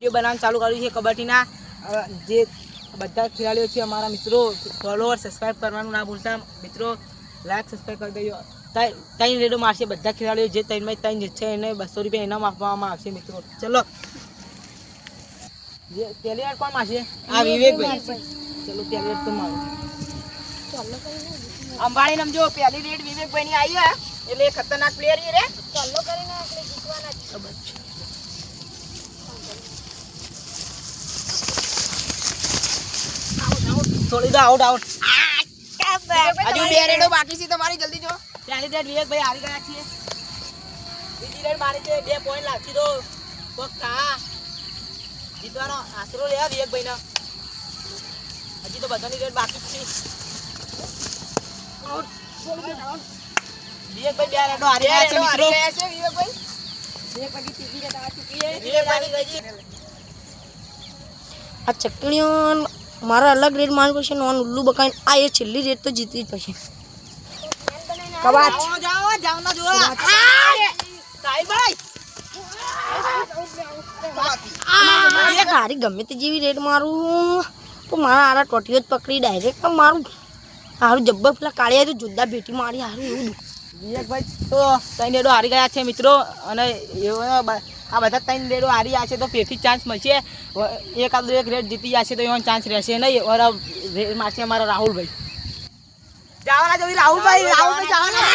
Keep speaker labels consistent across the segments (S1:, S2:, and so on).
S1: Video બનાવવાનું ચાલુ કર્યું છે કબડ્ડીના. જે બધા ખેલાડીઓ છે અમારા મિત્રો ફોલોઅર સબસ્ક્રાઈબ કરવાનું ના ભૂલતા. મિત્રો લાઈક સબસ્ક્રાઈબ કરી દેજો. ત્રણ રેડો મારશે બધા ખેલાડીઓ જે ત્રણમાં ત્રણ જીતશે એને બસો રૂપિયા ઇનામ આપવામાં આવશે મિત્રો. ચલો. જે પહેલી વાર કોણ મારશે? આ વિવેકભાઈ. ચલો પહેલી વાર તો મારો. અંબાણી નમજો પહેલી રેડ વિવેકભાઈ ની આવી એટલે ખતરનાક પ્લેયર રે.
S2: ચાલો કરીને આપણે જીતવાના જ.
S1: ખબર છે થોડી તો આઉટ આઉટ હજુ બે રેડો બાકી છે તમારી જલ્દી જો. પહેલી રેડ વિવેકભાઈ હારી ગયા છીએ બીજી રેડ મારી છે બે પોઈન્ટ લાગશે તો. કોક કા જીતવાનો આશરો લે વિવેકભાઈ નો હજી તો બધાની રેડ બાકી છે. વિવેક વિવેકભાઈ બે રેડો હારી ગયા છે મિત્રો. વિવેકભાઈ.
S2: આ ચકલીઓ મારા અલગ રેટ મારવું પડશે નોન ઉલ્લુ બકાઈ આ એ છેલ્લી રેટ તો જીતવી જ પડશે કબાચ
S1: જાઓ જાઓ ના જોવા
S2: એક હારી ગમે તે જેવી રેટ મારું તો મારા આરા ટોટીઓ જ પકડી ડાયરેક્ટ મારું. હારું જબ્બર પેલા કાળિયા તો જુદા ભેટી મારી હારું એવું.
S1: વિવેકભાઈ તો તઈને હારી ગયા છે મિત્રો. અને એવો આ બધા ત્રણ રેડો હારી આવશે તો ફેરથી ચાન્સ મળશે. એકાદ એક રેડ જીતી જશે તો એનો ચાન્સ રહેશે નહીં. ઓર રેડ મારશે અમારા રાહુલભાઈ. જવાના જોઈ રાહુલભાઈ રાહુલભાઈ જવાના.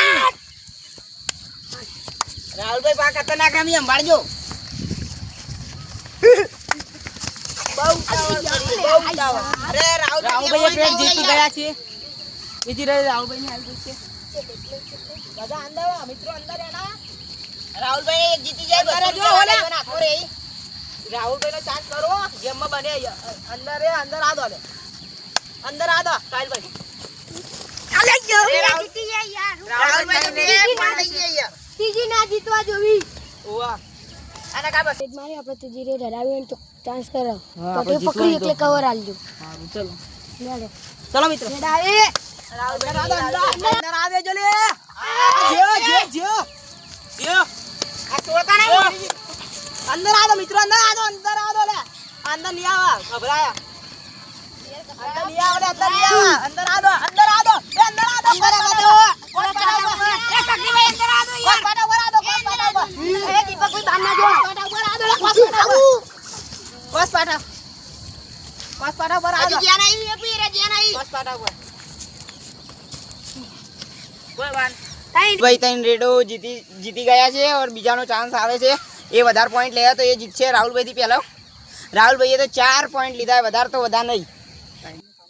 S1: રાહુલભાઈ બા ખતરનાક રમી સંભાળજો. રાહુલભાઈ રેડ જીતી ગયા છે. બીજી રહે રાહુલભાઈ ની આવી છે. બધા અંદર મિત્રો અંદર એના. રાહુલભાઈ જીતી જાય બસો રૂપિયા નાખો રે. રાહુલભાઈ નો ચાન્સ કરો ગેમમાં બને અંદર રે અંદર આ દો અંદર આ દો. સાહિલભાઈ.
S2: ત્રીજી ના જીતવા જોવી.
S1: ઓવા. આના કા બસ.
S2: મારી આપણે ત્રીજી રે તો ચાન્સ કરો. પકડી
S1: જીતવાનું
S2: એટલે કવર આલજો
S1: સારું ચલો. ચલો મિત્રો.
S2: આવે
S1: રાહુલભાઈ અંદર અંદર અંદર આવે જો લે. જીઓ નહીં અંદર આવો મિત્રો અંદર આવો અંદર આવો લે. અંદર નહીં આવા ગભરાયા. અંદર નહીં આવે અંદર નહીં આવા. અંદર આવો અંદર આ અંદર આ દો કોણ પાટા એ સકલીભાઈ અંદર આ યાર કોણ એ ના જો લે કોણ પાટા ઉપર બસ પાટા બસ પાટા ઉપર આ દો જ્યાં નહીં એક બી રે જ્યાં નહીં બસ પાટા ઉપર. ભાઈ ત્રણ રેડો જીતી જીતી ગયા છે ઓર બીજાનો ચાન્સ આવે છે. એ વધારે પોઈન્ટ લે તો એ જીતશે રાહુલભાઈથી પહેલો. રાહુલભાઈએ તો ચાર પોઈન્ટ લીધા વધારે તો વધારે નહીં.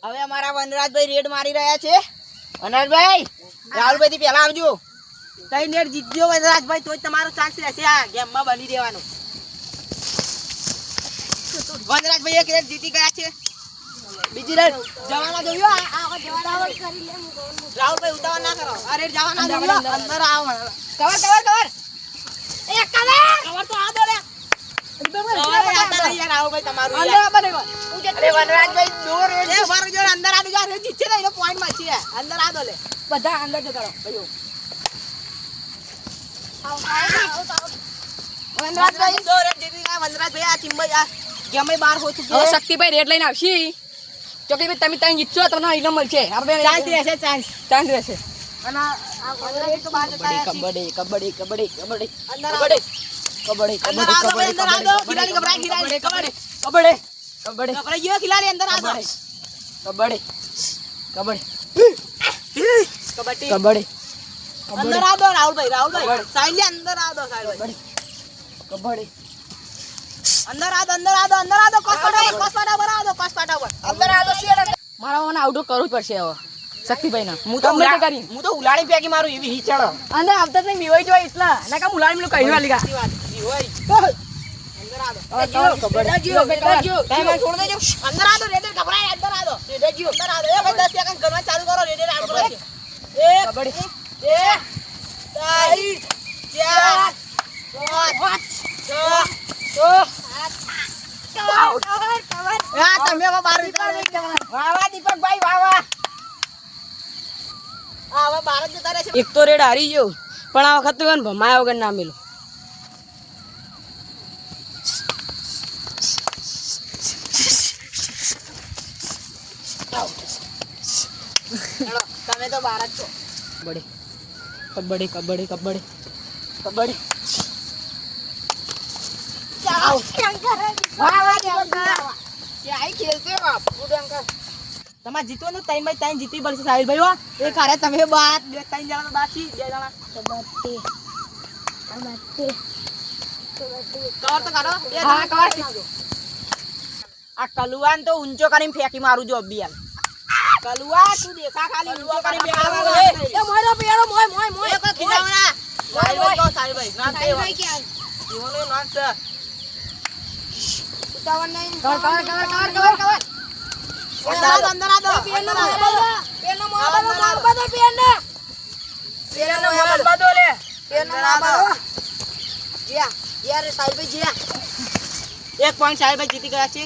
S1: હવે અમારા વનરાજભાઈ રેડ મારી રહ્યા છે. વનરાજભાઈ રાહુલભાઈ પહેલાં પહેલા આવજો. ત્રણ રેડ જીતજો વનરાજભાઈ તો જ તમારો ચાન્સ રહેશે આ ગેમમાં બની દેવાનો વનરાજભાઈ એક રેડ જીતી ગયા છે. બીજી રેડ જવાના જોયો આ આ જવાના રાહુલભાઈ ઉતાવળ ના કરો. અરે જવાના જોયો અંદર આવો કવર કવર કવર. એ કવર! કવર તો આ દો લે કવર એ આતા નહીં યાર રાહુલભાઈ તમારું યાર. અરે વનરાજભાઈ દો રેડ એ વાર જો અંદર આ દો યાર રેડ જીતશે ને પોઈન્ટ મળશે યાર. અંદર આ દો લે. બધા અંદર જતા રહો. ભાઈઓ. વનરાજભાઈ. વનરાજભાઈ આ ચિંબઈ આ ગમે બાર હો ચૂકી
S3: શક્તિ શક્તિભાઈ રેડ લઈને આવશી. ચોકલીભાઈ તમે ત્યાં જીતશો તમને ઇનામ મળશે. આપણે
S1: ચાન્સ રહેશે ચાન્સ
S3: ચાન્સ રહેશે. કબડ્ડી કબડ્ડી કબડ્ડી કબડ્ડી. કબડ્ડી
S1: ભાઈ. ખિલાડી ગભરાય, ખિલાડી કબડ્ડી
S3: કબડ્ડી કબડ્ડી
S1: ખિલાડી અંદર આ
S3: કબડ્ડી કબડ્ડી
S1: કબડ્ડી
S3: કબડ્ડી.
S1: અંદર આ દો રાહુલભાઈ રાહુલભાઈ. સાઈલી અંદર આ દો સાઈલભાઈ
S3: કબડ્ડી
S1: અંદર આ દો અંદર આ દો અંદર આ દો કોસ પાટા પર કોસ પર આ દો કોસ પર અંદર આ દો શેર
S3: મારા મને આઉટડોર કરવું જ પડશે હવે શક્તિભાઈ ના
S1: હું તો
S3: ગમે કરી.
S1: હું તો ઉલાડી ફેંકી મારું એવી હી
S3: અંદર આવતા જ નહીં બીવાઈ જોઈ એટલા એના કામ ઉલાડી લોકો કહી વાલી
S1: 10 સેકન્ડ ચાલુ કરો તમે
S3: એક તો રેડ હારી ગયો પણ આ વખત ભમાયા વગર ના મેલો.
S1: તમે તો બાળક છો.
S4: કબડ્ડી. કબડ્ડી કબડ્ડી કબડ્ડી. કબડ્ડી.
S1: તમારે જીતવાનું તઈ ભાઈ તઈ જીતી પડશે સાહિલભાઈ હો. એ ખરે તમે બાત બે ત્રણ જણા તો બાકી. બે જણા. કવર તો કાઢો. બે જણા કવર આ કલુઆન તો ઊંચો કરીને ફેંકી મારું જો અભિયાન. કલુઆ તું દેખા ખાલી ઊંચો કરીને ફેંકી
S5: એ મોય પેરો મોય. મોય.
S1: નામ નામ છે. એક પોઈન્ટ સાહેબ જીતી ગયા છે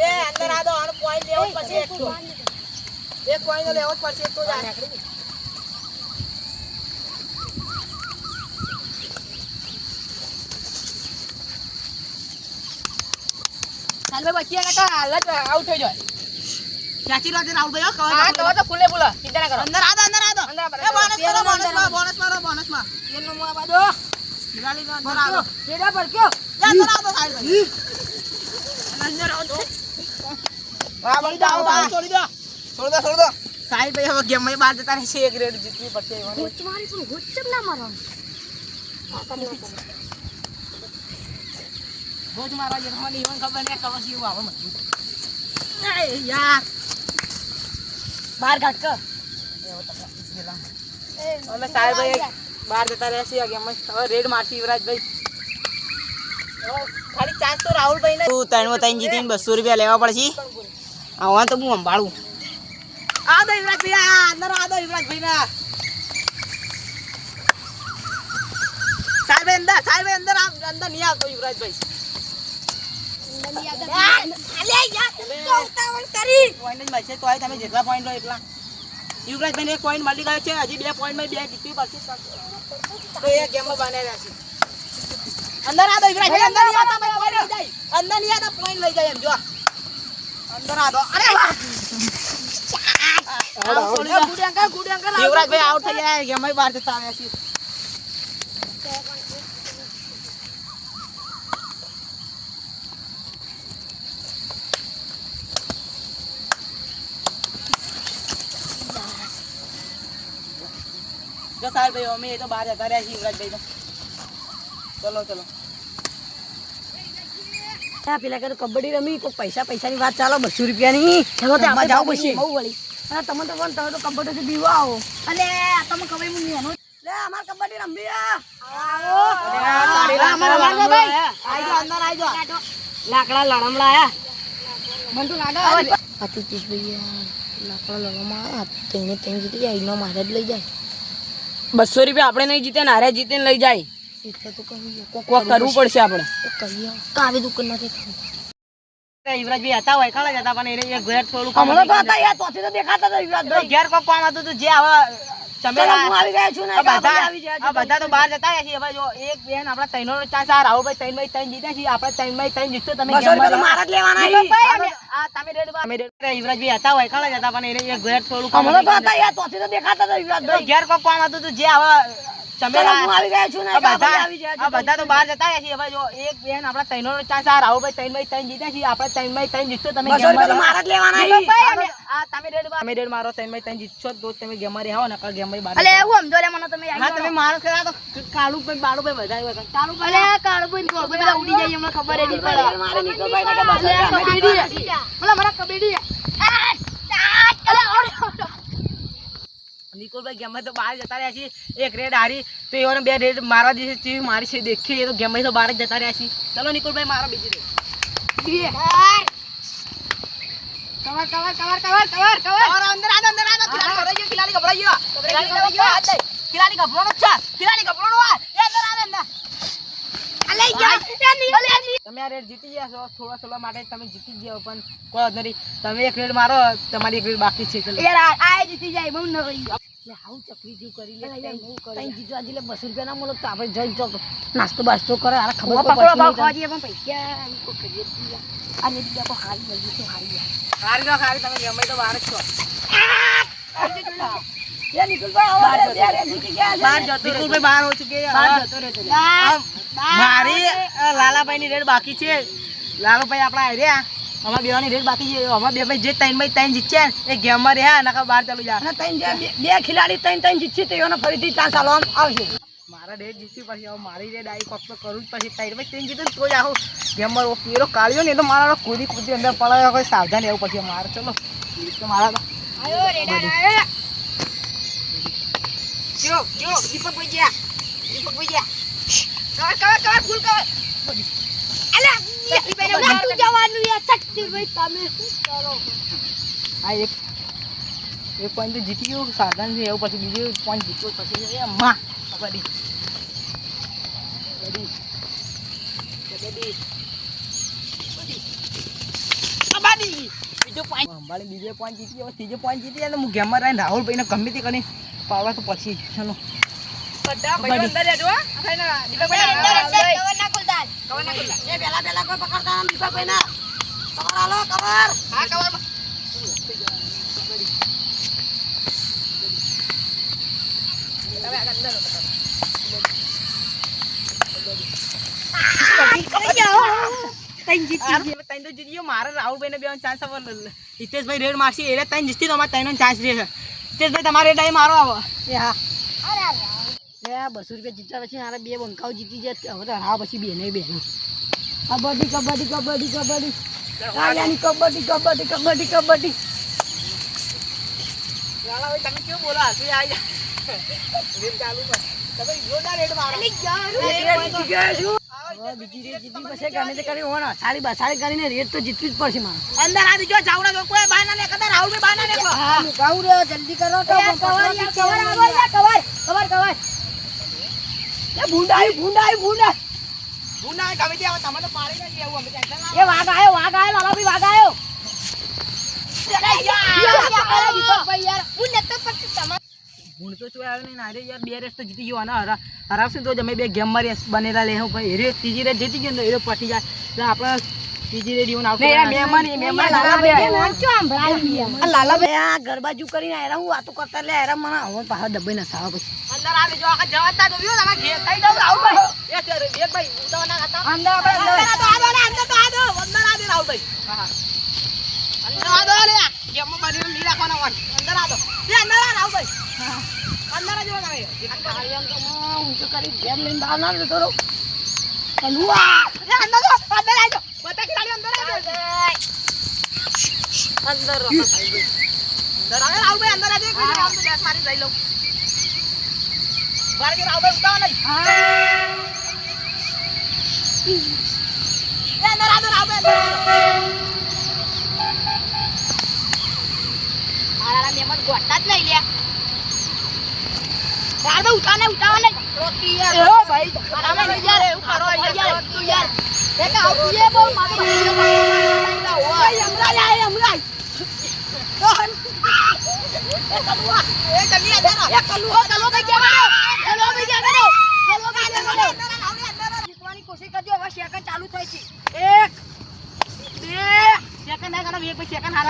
S1: એ, અંદર આ દો, આનો પોઈન્ટ લેવો પછી એક. એક પોઈન્ટ લેવો પછી એક તો જ
S4: સાલભાઈ બચી ગયા કાકા હાલ જ આઉટ થઈ જાય
S1: ક્યાંથી રોજે રાહુલભાઈ હો, ખબર
S4: હા. કવર તો ખુલ્લે બોલો ચિંતા ના કરો
S1: અંદર આ અંદર આ.
S4: અંદર.
S1: એ બોનસ મારો, બોનસ મારો, બોનસ મારો, બોનસમાં.
S5: પેનો મોય બધો
S1: દિવાળીનો અંદર આ દો.
S5: પેડા પર કયો
S1: એ અંદર આ દો, સાહેબભાઈ. અંદર આવો તો.
S4: હા
S1: દો, આવો, આવો, છોડી દો. છોડી દો, છોડી દો. સાહેબભાઈ હવે ગેમમાં બહાર જતા રહેશે એક રેડ જીતવી પડશે
S5: ગોચ મારી પણ ગોચ ના મારવાનું
S1: રોજ મારા જેઠાણી ઈવન ખબર નહીં ખબર છે એવું આવે મને. યાર.
S5: બહાર કાઢ કર.
S1: અમે સાહેબભાઈ બહાર જતા રહ્યા છીએ ગેમ હવે રેડ મારશે યુવરાજભાઈ ખાલી ચાન્સ તો રાહુલભાઈ ને તું ત્રણ ત્રણ જીતીને બસો રૂપિયા લેવા પડશે. આવા તો હું સંભાળું. આ દો યુવરાજભાઈ આ અંદર આ દો યુવરાજભાઈ ના સાહેબ અંદર સાહેબ અંદર અંદર નહીં આવતો યુવરાજભાઈ પોઈન્ટ જ મળશે તોય તમે જેટલા પોઈન્ટ લો એટલા યુવરાજભાઈને એક મળી ગયો છે હજી બે પોઈન્ટમાં બે પડશે તો એ ગેમમાં બનાવ્યા છે આ દો ભાઈ point લઈ જાય એમ જો અંદર આ દો અરે વાહ
S5: અંકલ
S1: યુવરાજભાઈ આઉટ થઈ ગયા ગેમ બહાર જતા આવ્યા છે જો ભાઈ અમે એ તો બહાર જતા રહ્યા છીએ યુવરાજભાઈ તો. ચલો ચલો.
S5: પેલા કે કબડ્ડી રમી કોઈ પૈસા પૈસાની વાત ચાલો બસો રૂપિયાની. એમાં તો જાવ પછી. બહુ વળી. અને તમે તો પણ તમે તો કબડ્ડી બીવા આવો. અને તમે ખબર હું નહીં લે અમાર કબડ્ડી રમવી લાકડા લણમડા આયા મન તો લાગે આ ચીજ ભૈયા લાકડા લણમડા આવ્યા તેને તેને જીતી જાય એનો મારે જ લઈ જાય.
S4: બસો રૂપિયા આપણે નહીં જીતે નારે જીતે લઈ જાય.
S5: કોક
S4: કરવું પડશે આપણે.
S5: કાવી દુકાન નથી
S1: યુવરાજભાઈ હતા હોય કાલે જતા પણ એ એક ઘેર થોડું
S5: હમણાં તો
S1: હતા
S5: યાર તો દેખાતા હતા
S1: તો
S5: યુવરાજભાઈ.
S1: ઘેર કોક કામ હતું જે હવે ચમેલા
S5: હું આવી ગયા છું ને
S1: બધા
S5: આવી જાય
S1: બધા તો બહાર જતા રહ્યા છીએ હવે જો એક બેન આપણા ત્રણનો ચાન્સ આ રાહુલભાઈ ત્રણ બાય ત્રણ જીત્યા છીએ આપણે ત્રણ બાય ત્રણ જીતશો તમે
S5: મારા જ લેવાના
S1: રહ્યો.
S5: અહીં.
S1: અમે- આ તમે રેડ અમે રેડ યુવરાજભાઈ હતા હોય પણ એને ઘેર થોડું કામ હતું.
S5: હતા તો દેખાતા હતા યુવરાજભાઈ
S1: ઘેર કોક કામ હતું તો જે હવે
S5: ચાલો હું આવી ગયા છું ને ભાઈ
S1: બધા
S5: આવી જાય
S1: બધા તો બહાર જતા રહ્યા છીએ. હવે જો એક બેન આપણા ત્રણનો ચાન્સ આ રાહુલભાઈ ત્રણ બાય ત્રણ જીત્યા છીએ આપણે ત્રણ બાય ત્રણ જીતશો તમે.
S5: મારા જ લેવાના
S1: આ તમે રેડ તમે રેડ મારો ત્રણ બાય ત્રણ જીતશો તો તમે ગેમમાં રહ્યા હો નકર ગેમમાં બહાર
S5: અલે એવું સમજો લે મને તમે
S1: હા તમે મારો કરા તો કાળું ભાઈ બાળું ભાઈ હોય કાળું
S5: અલે ને બધા ઉડી જાય ખબર નહીં પડે. મારે ને બસ
S4: અલે
S1: નિકોલભાઈ ગેમમાં તો બહાર જતા રહ્યા છીએ. એક રેડ હારી તો એઓને બે રેડ મારવા દીધી ચીવી મારી છે દેખી એ તો ગેમમાં તો બહાર જતા રહ્યા છીએ. ચલો નિકોલભાઈ મારો બીજી raid.
S4: Cover cover cover cover cover cover
S1: અંદર આજો અંદર આજો. ખિલાડી ગયો ખિલાડી ગભરાઈ ગયો. ખિલાડી ગભરાઈ ગયો. ખિલાડી ગભરાણો છે. ખિલાડી ગભરાણો આ. એ અંદર આજો અંદર. તમે આ રેડ જીતી ગયા છો. થોડા થોડા માટે તમે જીતી ગયા પણ કોઈ વાંધો નહીં. તમે એક રેડ મારો તમારી એક રેડ બાકી છે.
S5: યાર આ જીતી જાય બહુ ન રહી ચકરી જેવું કરી લે તઈ જીજો આજે લે. બસો રૂપિયા ના મળે તો આપણે જઈને ચોક નાસ્તો બાસ્તો કરે ખબર. પૈસા કરીએ બીજા કોઈ હારી તો હારી
S1: હારી તો હારી તમે તો બહાર છો. મારી લાલાભાઈ ની રેડ બાકી છે. લાલુભાઈ આપડા આવ્યા અમારા બેવાની રેટ બાકી છે. અમાર બે ભાઈ જે ત્રણ ભાઈ ત્રણ જીત્યા ને એ ગેમમાં રહ્યા નકર બહાર ચાલુ જાય.
S5: અને ત્રણ બે- ખેલાડી ત્રણ ત્રણ જીતશે તો એને ફરીથી ચાન્સ આલવામાં આવશે.
S1: મારા રેટ જીતી પછી હવે મારી રેટ આવી કોક તો કરું જ પછી. ત્રણ ભાઈ ત્રણ જીતે તો જ આવું ગેમમાં ઓ પેલો કાઢ્યો ને તો મારા કૂદી કૂદી અંદર પડાયો કોઈ સાવધાન એવું પછી મારે ચલો. તો મારા તો
S4: જો જો દીપકભાઈ જ્યાં દીપકભાઈ જ્યાં cover cover cover full cover. અલા નતું જવાનું તમે કરો?
S1: આ એક એક પોઈન્ટ તો જીતી ગયું સાવધાન છે એવું પછી બીજું પોઈન્ટ જીત્યો પછી એ માં કબડ્ડી. કબડ્ડી. કબડ્ડી. કબડ્ડી. બીજો પોઈન્ટ અંબાડી બીજો પોઈન્ટ જીતી હવે ત્રીજો પોઈન્ટ જીતી અને હું ગેમમાં રહીને રાહુલભાઈને ગમે તે કરીને પાવા તો પછી ચલો.
S4: બધા ભાઈ અંદર હો. દીપકભાઈ અંદર
S5: એ પેલા પેલા કોઈ પકડતા નથી દીપકભાઈ ના કવર કવર
S4: હા કવર
S1: મારે બે ચાન્સ હિતેશભાઈ રેડ મારશે એટલે ત્રણ જીતી તો અમારે ચાન્સ રહેશે હિતેશભાઈ તમારે રેડ મારો આવો.
S5: એ હા. એ આ બસો રૂપિયા જીતતા પછી મારા બે બંકાઓ જીતી જાય હવે તો હા પછી બેને બે કબડ્ડી કબડ્ડી કબડ્ડી કબડ્ડી. કાલ્યાની કબડ્ડી કબડ્ડી કબડ્ડી કબડ્ડી.
S1: લાલાભાઈ તમે કેવું બોલો? હાથવી આવી રેડ ચાલુ તમે જોરદાર રેડ મારો.
S5: હવે બીજી જીતી પછી ગમે તે કરી હોવાનો સારી બસારી કરીને રેત તો જીતવી જ પડશે મારે.
S1: અંદર આ બીજો જાવડા તો કોઈ બહાર ના લે કદાચ રાહુલભાઈ બહાર
S5: હા. મુકાવું જલ્દી કરો તો cover cover cover cover cover. એ ભૂંડાઈ ભૂંડાઈ ભૂંડાઈ.
S1: ગુના ગમે તે તમે તો પાડી એવું અમે ટેન્શન ના
S5: એ વાઘ આયો વાઘ આયો લાલાભાઈ વાઘ આયો.
S1: ગુણ તો ચોય આવે નહીં અરે યાર બે રેસ તો જીતી ગયો આના હરા હરાવશું તો અમે બે ગેમમાં રેસ બનેલા લે હું ભાઈ. રે ત્રીજી રેસ જીતી ગયો ને એ પટી જાય. એટલે આપણે આવશે
S4: નહીં, યાર, મહેમાન મહેમાન લાલાભાઈ
S5: આ લાલાભાઈ આ ગરબાજુ કરીને આયરા હું વાતો કરતા એટલે આયરા મને. હવે પાછા ડબ્બે ના સાવા પછી.
S1: અંદર આવી જો આખા જવાતા તો વ્યુ તમારે ઘેર કઈ દઉં રાહુલભાઈ એ સર એક ભાઈ ઉતાવળ ના ખાતા
S4: અંદર આપણે અંદર.
S1: અંદર આ દો અંદર તો આ દો અંદર આ દે રાહુલભાઈ હા હા. અંદર આ દો લે ગેમમાં બની લી રાખવાના વાન અંદર આ દો. એ અંદર આ રાહુલભાઈ હા અંદર આ જો તમે.
S5: હું. તો કરી ઘેર લઈને બહાર ના જતો રહું કલુઆ
S1: એ અંદર દો. અંદર આ અંદર આ અંદર અંદર આવે. અંદર કોઈ તો મારી લઉં બાર કે નહીં. એ અંદર આ
S4: મારા મહેમાન ગોઠા જ લઈ લે રાડો ઉઠાને ઉઠાવા નહીં રોકી યાર.
S1: ભાઈ
S4: તમે યાર એવું કરો યાર તું યાર ગયા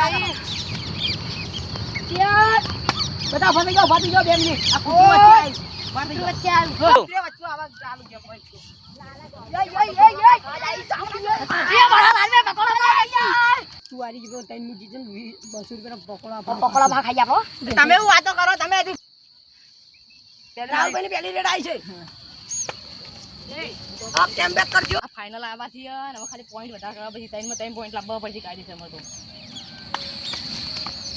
S4: ગયા ગયા
S1: બધા ફરી ગયો ફરી જાઓ બે મિનિટ આ વચ્ચે આવી
S4: વચ્ચે આવી
S1: જાઓ. બે વચ્ચે આવા ચાલુ
S5: ગયો ત્રણની જીતે ને વી- બસો પકોડા
S4: પકોડા ભા ખાઈ આપો
S1: તમે એવું વાતો કરો તમે હજી
S5: રાહુલભાઈ પહેલી રેડ આવી છે આપ કેમ બેક કરજો
S4: ફાઇનલ આવવાથી અને હવે ખાલી પોઈન્ટ વધારે પછી ત્રણમાં ત્રણ પોઈન્ટ લાવવા પછી કાઢી છે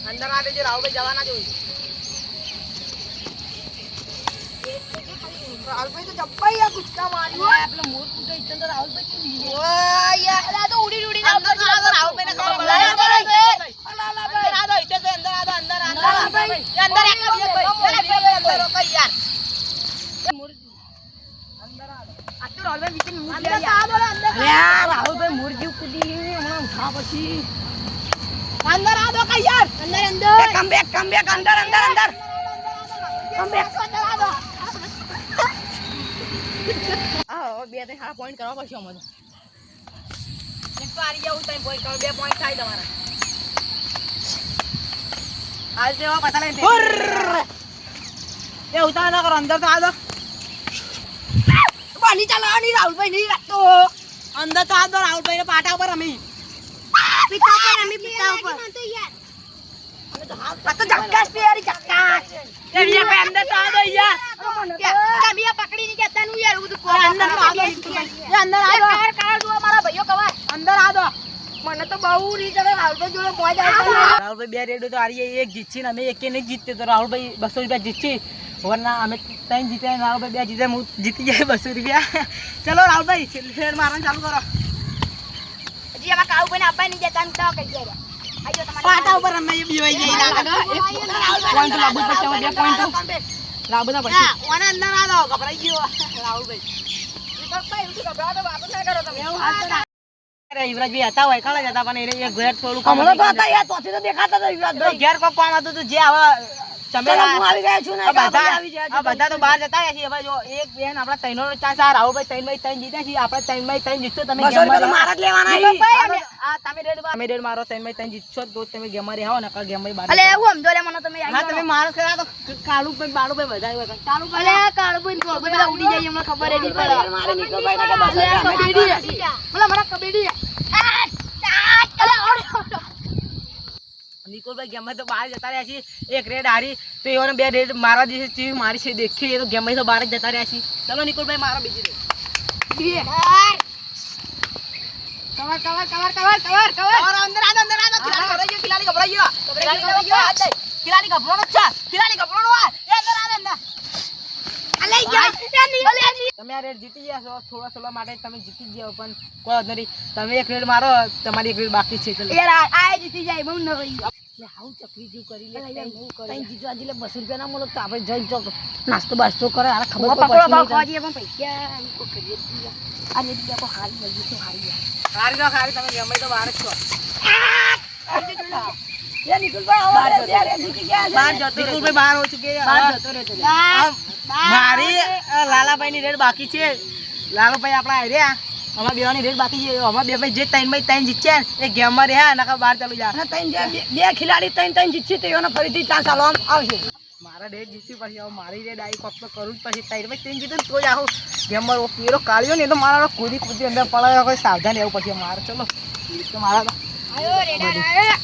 S1: અંદર આ દેજો રાહુલભાઈ જવાના જોઈ રાહુલભાઈ તો જબ્બાઈ આ ગુસ્સા માર્યો
S5: પેલો મોર કૂદે ઈચ્છન તો રાહુલભાઈ કેમ લીધે?
S4: યાર તો ઉડી ઉડી
S1: અંદર આ દો રાહુલભાઈને ખબર પડે. અંદર આ દો, અંદર આ અંદર આ દો, અંદર આ દો. અંદર એક જ એક ભાઈ. પેલા બે ભાઈ અંદર રોકાઈ યાર. આટલું રાહુલભાઈ વિશે મૂળ લે યાર.
S5: અરે રાહુલભાઈ મોર જેવું કૂદી હમણાં ઉઠા પછી
S1: અંદર આ દો કઈ યાર.
S4: અંદર અંદર
S5: કમ બેક કમ બેક અંદર અંદર અંદર
S1: આ હવે બે ત્રણ સારા પોઈન્ટ કરવા પડશે અમારે. એક તો હારી જાવું ત્રણ point કરો, બે point થાય તમારા. હાલ તો એવા પાછા લઈને એ ઉતાવળ ના કરો અંદર તો આ દો.
S4: પાણી રાહુલભાઈ નહીં રાખતો.
S1: અંદર તો આ દો રાહુલભાઈ ને પાટા ઉપર રમી.
S4: પિતા પિતા ઉપર. તો યાર
S1: તો
S4: નું મને તો બહુ રીત રાહુલભાઈ જોડે મોજ આવતા
S1: રાહુલભાઈ બે રેડો તો હારી એક જીતશે ને અમે એક નહીં જીતતે. તો રાહુલભાઈ બસો રૂપિયા જીતશે. વરના અમે ત્રણ જીત્યા રાહુલભાઈ બે જીત્યા. હું જીતી જાય બસો રૂપિયા. ચલો રાહુલભાઈ ફેર મારવાનું ચાલુ કરો.
S4: હજી આમાં કાળું ભાઈને આપવા નહીં દેતા ને તો કહી તમારે
S1: પાટા ઉપર અમે બીવાઈ જઈ પોઈન્ટ પડશે હવે બે? પોઈન્ટ લાવવું બધા પડશે ઓને અંદર આ દો ગભરાઈ ગયો. રાહુલભાઈ અરે યુવરાજભાઈ હતા હોય કાલે જતા હતા પણ એક ઘેર થોડું ઘેર કોઈ કામ હતું તો જે હવે તમે
S5: હું આવી ગયા છું ને
S1: બધા
S5: આવી ગયા
S1: બધા તો બહાર જતા રહ્યા છીએ હવે જો એક બેન આપણા ચાન્સ આ જીત્યા બાય ત્રણ જીતશો. તમે.
S5: મારા જ લેવાના
S1: આ તમે રેડ મારો તમે રેડ મારો ત્રણ બાય ત્રણ જીતશો તો તમે ગેમમાં રહ્યા ને કાં ગેમમાં બહાર
S4: અલે એવું સમજો લે મને તમે.
S1: હા તમે મારો કર્યા તો કાળું ભાઈ બાળું ભાઈ બધા કાળુ કાળું
S4: અલે કાળું ભાઈ બધા ઉડી જાય ખબર નહીં પડે.
S5: મારે ને
S4: અલે અલે
S1: નિકોલભાઈ ગેમમાં તો બહાર જતા રહ્યા છીએ. એક રેડ હારી તો એઓને બે રેડ મારવા દે છે મારી છે દેખી એ તો ગેમમાં તો બહાર જતા રહ્યા છીએ. ચલો નિકોલભાઈ મારો બીજી raid.
S4: Cover cover cover cover cover cover.
S1: અંદર અંદર અંદર અંદર ખિલાડી ગયો ખિલાડી ગભરાઈ ગયો. ખિલાડી ગભરાઈ ગયો ખિલાડી ગભરાણો છે. ખિલાડી ગભરાણો હોય એ અંદર આવે અંદર.
S4: અલે યાર એ નહીં
S1: તમે આ રેડ જીતી ગયા છો. થોડા થોડા માટે તમે જીતી જ પણ કોઈ વાંધો તમે એક રેડ મારો તમારી એક રેડ બાકી છે.
S4: યાર આ જીતી જાય બહુ ન
S5: કરી લે બસો રૂપિયા ના મળે તો આપણે જઈને ચોક નાસ્તો બાસ્તો કરે હારે ખબર
S4: પકડો ભાવ
S5: નહીં
S4: ખાવા પૈસા ઈ કરીએ જ નહીં. આ રેડી આપો હારી વળગી તો હારી
S1: હારી તો હારી તમે તો બહાર જ છો.
S5: એ નિકુલભાઈ આવો રે, બે ગયા
S1: બહાર જતો બહાર હો ચૂકે
S5: બહાર જતો રે.
S1: આમ મારી લાલાભાઈ ની રેડ બાકી છે. લાલુભાઈ આપણા હાર્યા. અમારા બેવાની રેડ બાકી છે. અમાર બે ભાઈ જે ત્રણ ભાઈ ત્રણ જીત્યા ને એ ગેમમાં રહ્યા નકર બહાર ચાલુ જાય
S5: અને ત્રણ જે બે- ખેલાડી ત્રણ ત્રણ જીતશે તો એઓને ફરીથી ચાન્સ આલવામાં આવશે.
S1: મારા રેડ જીતવી પછી હવે મારી રેડ આવી કોક તો કરું જ પડશે ત્રણ ભાઈ ત્રણ જીતે તો જ આવું ગેમમાં ઓ પેરો કાઢ્યો ને તો મારા કૂદી કૂદી અંદર પડાયો કોઈ સાવધાન રહેવું પછી મારે ચલો. તો મારા
S4: આયો રેડા આયો.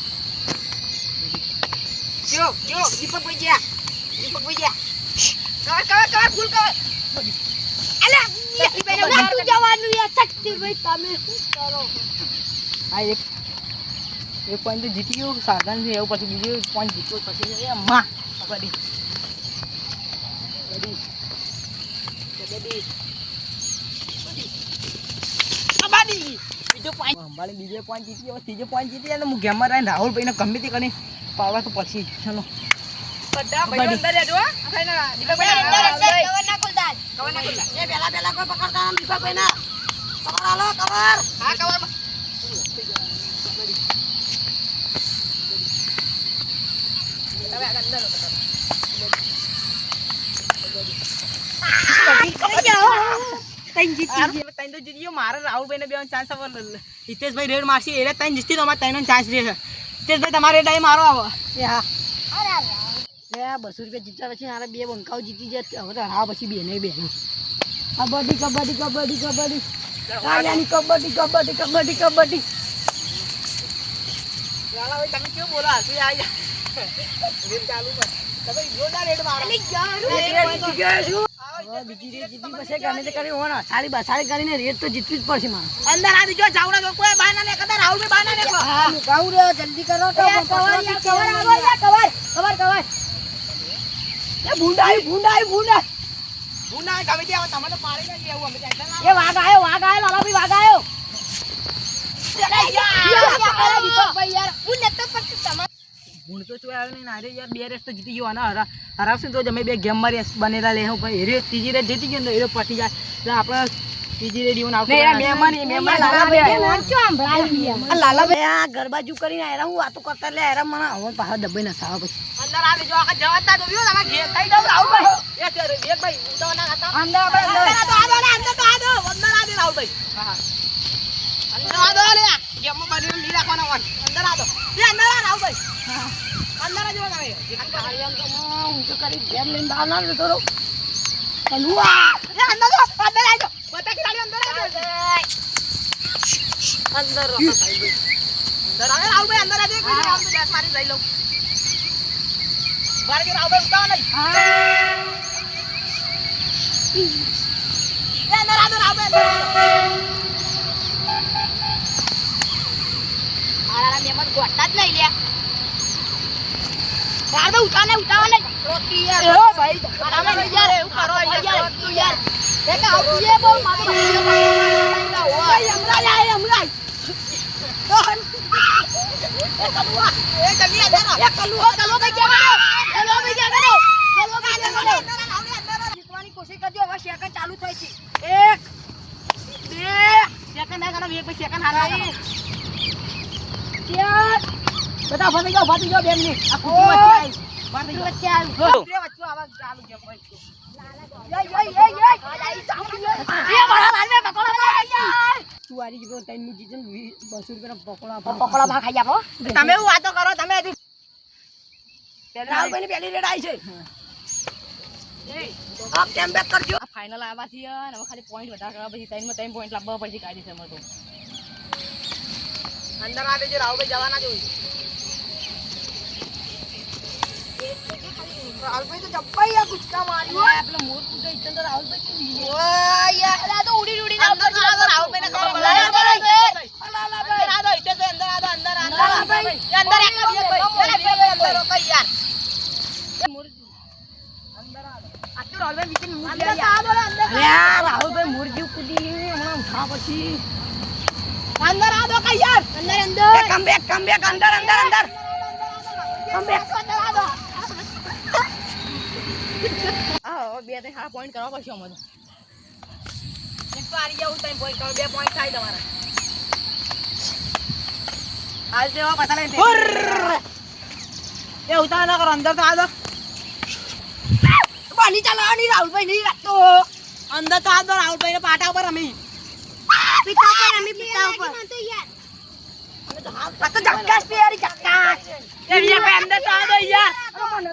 S4: જો જો દીપક ભાઈ ગયા. દીપક ભાઈ ગયા. Cover cover cover full cover અલે નતું જવાનું તમે કરો?
S1: આ એક એક પોઈન્ટ તો જીતી ગયું સાવધાન છે એવું પછી બીજું પોઈન્ટ જીતવો જ પછી એ માં કબડ્ડી. કબડ્ડી. કબડ્ડી. કબડ્ડી. બીજો પોઈન્ટ અંબાડી બીજો પોઈન્ટ જીતી હવે ત્રીજો પોઈન્ટ જીતી અને ને હું ગેમમાં રહીને રાહુલભાઈને ગમે તે કરી. પાવા તો પછી ચલો.
S4: બધા
S1: ભાઈઓ અંદર
S4: રહેજો દીપકભાઈ અંદર
S5: એ પહેલા પહેલા કોઈ પકડતા ના કવર આલો કવર.
S4: હા કવર
S1: હિતેશભાઈ રેડ મારશે એટલે ત્રણ જીતી તો અમારે ચાન્સ રહેશે હિતેશભાઈ તમારે રેડ મારો આવો.
S5: એ હા.
S4: અરે
S5: બસો રૂપિયા જીતતા પછી હારે બે બંકાઓ જીતી જાય હવે તો હા પછી બેને નહીં બે કબડ્ડી કબડ્ડી કબડ્ડી કબડ્ડી. આયાની કબડ્ડી કબડ્ડી કબડ્ડી કબડ્ડી.
S1: લાલાભાઈ તમે કેવું બોલો? હાથી આવી રેડ ચાલુ કર. તમે જોરદાર રેડ મારો.
S4: અલી યાર
S5: એક રેડ જીતી ગયો છું? હવે બીજી રેડ જીતી પછી ગમે તે કરી હોને સારી બસારી કરીને રેડ તો જીતવી જ પડશે મારે.
S1: અંદર આ બીજો જાવડા જો કોઈ બહાર ના નીકળતા રાહુલભાઈ બહાર ના નીકળો.
S5: હા. ગાઉ રે જલ્દી કરો તો
S4: cover cover cover cover cover
S5: એ ભૂંડાઈ ભૂંડાઈ ભૂંડાઈ.
S1: હું ગમે તે તમે તો પાડી નાખી એવું અમે ટેન્શન
S5: એ વાઘ આયો વાઘ આયો લાલાભાઈ વાઘ આયો.
S4: દીપકભાઈ યાર. હું નતો પણ તમારે.
S1: હું તો શું આવ્યો નહીં અરે યાર બે રેસ તો જીતી ગયો આના હરા હરાવશું તો અમે બે ગેમમાં રેસ બનેલા લે હું ભાઈ રે ત્રીજી રેસ જીતી ગયો ને એ પટી જાય. એટલે આપણે ત્રીજી રેડી હું આવતો
S5: ને મહેમાન મહેમાન
S1: લાલાભાઈ.
S5: આ ગરબાજુ કરીને આયરા હું વાતો કરતા એટલે આયરા મને હવે પાછા ડબ્બે નસાવા પછી.
S1: અંદર આવી જો આખા જવાતા તો વ્યો તમારે ઘેર થઈ દઉં રાહુલભાઈ એ છે રે, એક ભાઈ તો ના હતા
S5: અંદર આપણે
S1: અંદર
S5: અંદર
S1: આદો, આદો લે, અંદર તો આદો, અંદર આદો રાહુલભાઈ. અંદર આદો લે, ગેમમાં બની નહીં રાખવાના હોય. અંદર આદો. એ અંદર આ રાહુલભાઈ. અંદર આ જો તમે.
S5: આ કાળિયાને તો માં ઊંચો કરી ગેમ લઈને બહાર ના રહું. કલુઆ.
S1: એ અંદર જો, અંદર. બટાકી લાડી અંદર આજો. અંદર રહો, રાહુલભાઈ. અંદર આવે રાહુલભાઈ, અંદર આજો. એક મિનિટ, આમ તો મારી જઈ લઉં. બાર કે રાહુલભાઈ નહીં. એ અંદર આદો, રાહુલભાઈ, અંદર આદો.
S4: મારા જ લઈ લે રાડો ઉઠાને ઉઠાવા નહીં રોકી યાર
S1: એ ભાઈ, તમે નહીં યાર, એવું કરો યાર.
S4: તું યાર એક આવતું એ બહુ? મારો ભાઈઓ પાડે
S1: ભાઈ, હમણાં જ આય, હમણાં. જ. એ કલુઆ, એ જલ્દી અંદર આવ.
S4: એ કલુઓ કલુઓ ભાઈ ક્યાં ગયો કલુઓ ભાઈ ક્યાં ગયો કલુઓ ભાઈ ક્યાં ગયો
S1: અંદર આવ, અંદર આવ.
S4: જીતવાની કોશિશ કરજો હવે સેકન્ડ ચાલુ થઈ છે
S1: એક, બે, સેકન્ડ ના ગણો, એક પછી સેકન્ડ બધા ફરી ફરી. આ વચ્ચે આવી. વચ્ચે આવા ચાલુ છે,
S5: ત્રણ
S1: તમે વાતો કરો તમે
S5: પેલી આવી છે
S6: આ આવવાથી ખાલી પોઈન્ટ વધારે કરવા પછી ત્રણમાં ત્રણ પોઈન્ટ લાવવા પછી કાઢી છે તો
S1: અંદર આવે છે રાહુલભાઈ જવાના જોઈએ
S4: રાહુલભાઈ તો જબ્બાઈ આ ગુસ્સા માર્યો
S5: આપણે મોર પૂજા ઈચ્છા તો રાહુલભાઈ કેમ લીધી?
S4: ઓય યાર આ તો ઉડી ઉડી ના
S1: અંદર આવો, રાહુલભાઈને ખબર પડે.
S4: અંદર
S1: અંદર આવો, હિતેશભાઈ, અંદર આવો, અંદર, અંદર, અંદર. એ અંદર એક ભાઈ. પેલા બે ભાઈ અંદર રોકાઈ યાર. આટલું રાહુલભાઈ વીટીને મૂકી
S4: અંદર
S1: દે યાર.
S5: અરે રાહુલભાઈ મોર જેવું કૂદી હમણાં ઉઠા પછી
S1: અંદર આ દો કઈ યાર
S4: અંદર અંદર
S5: કમ બેક કમ બેક અંદર અંદર અંદર કમ બેક
S6: બે ત્રણ સારા પોઈન્ટ કરવા પડશે અમારે.
S1: એક તો હારી જાવ ત્રણ પોઈન્ટ કરો, બે પોઈન્ટ થાય તમારા. આજ દેવા પાછા લઈને એ ઉતાવળ ના કરો અંદર તો આ દો.
S4: પાણી ચાલવાની રાહુલભાઈ નહીં રાખતો.
S1: અંદર તો આ દો રાહુલભાઈ ને પાટા ઉપર રમી.
S4: પિતા ઉપર અમે પિતા ઉપર. આ તો જક્કાસ પિયારી જક્કાસ
S1: એ પે અંદર તો આ દો યાર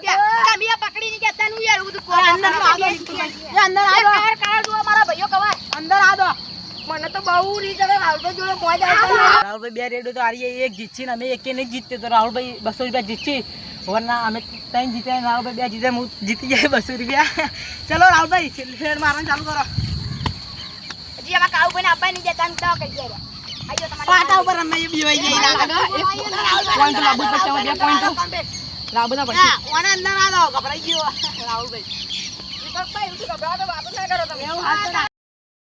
S4: કે આ પકડી ની કેતા નું યાર ઉદ
S1: અરે અંદર આ દો એ અંદર આ દો
S4: કવર કવર જુઓ મારા ભઈઓ કવા
S1: અંદર આ દો
S4: મને તો બહુ રીત હવે રાહુલભાઈ જોડે મોજ આવતો
S1: રાહુલભાઈ બે રેડો તો હારીએ એક જીતશે ને અમે એક નહીં જીતતે. તો રાહુલભાઈ બસો રૂપિયા જીતશે. વરના અમે ત્રણ જીત્યા રાહુલભાઈ બે જીતે હું જીતી જાય બસો રૂપિયા. ચલો રાહુલભાઈ ફેર મારવાનું ચાલુ કરો.
S4: હજી આમાં કાઉ ભાઈને આપવા નહીં દેતા ને તો કઈ ગયા
S1: પાટા ઉપર અમે બીવાઈ જઈ
S6: પોઈન્ટ લાવવું જ પડશે હવે બે પોઈન્ટ. પડશે
S1: ના ઓને અંદર આ દો ગભરાઈ ગયો. રાહુલભાઈ.
S4: ભાઈ ગભરાતો વાતો ના કરો તમે?